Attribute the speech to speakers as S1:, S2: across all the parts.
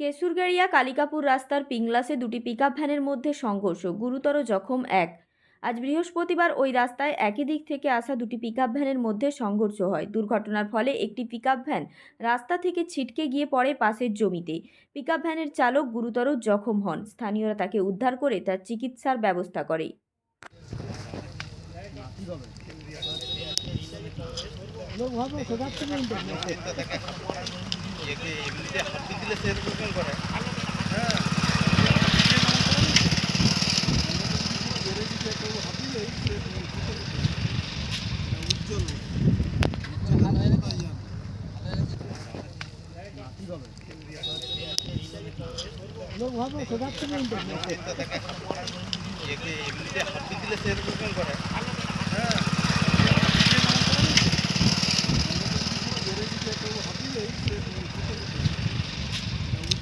S1: কেশুরগাড়িয়া কালিকাপুর রাস্তার পিংলাসে দুটি পিকআপ ভ্যানের মধ্যে সংঘর্ষ, গুরুতর জখম এক। আজ বৃহস্পতিবার ওই রাস্তায় একই দিক থেকে আসা দুটি পিকআপ ভ্যানের মধ্যে সংঘর্ষ হয়। দুর্ঘটনার ফলে একটি পিকআপ ভ্যান রাস্তা থেকে ছিটকে গিয়ে পড়ে পাশের জমিতে। পিকআপ ভ্যানের চালক গুরুতর জখম হন। স্থানীয়রা তাকে উদ্ধার করে তার চিকিৎসার ব্যবস্থা করে।
S2: একে এমনিতে হাতি দিলে সেরকম করে
S3: লোক ভাবো না
S2: একে এমনিতে হাতি দিলে সেরকম করে।
S3: লোক ভাবো শোধাচ্ছে না
S2: একে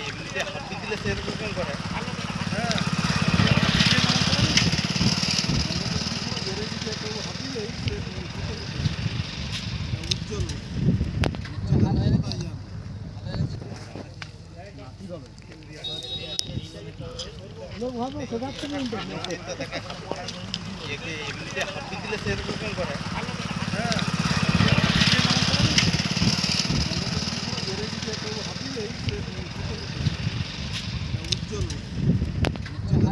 S2: এমনিতে হাতি দিলে সেরকম করে
S3: না
S2: একে এমনিতে হাতি দিলে সেরকম করে।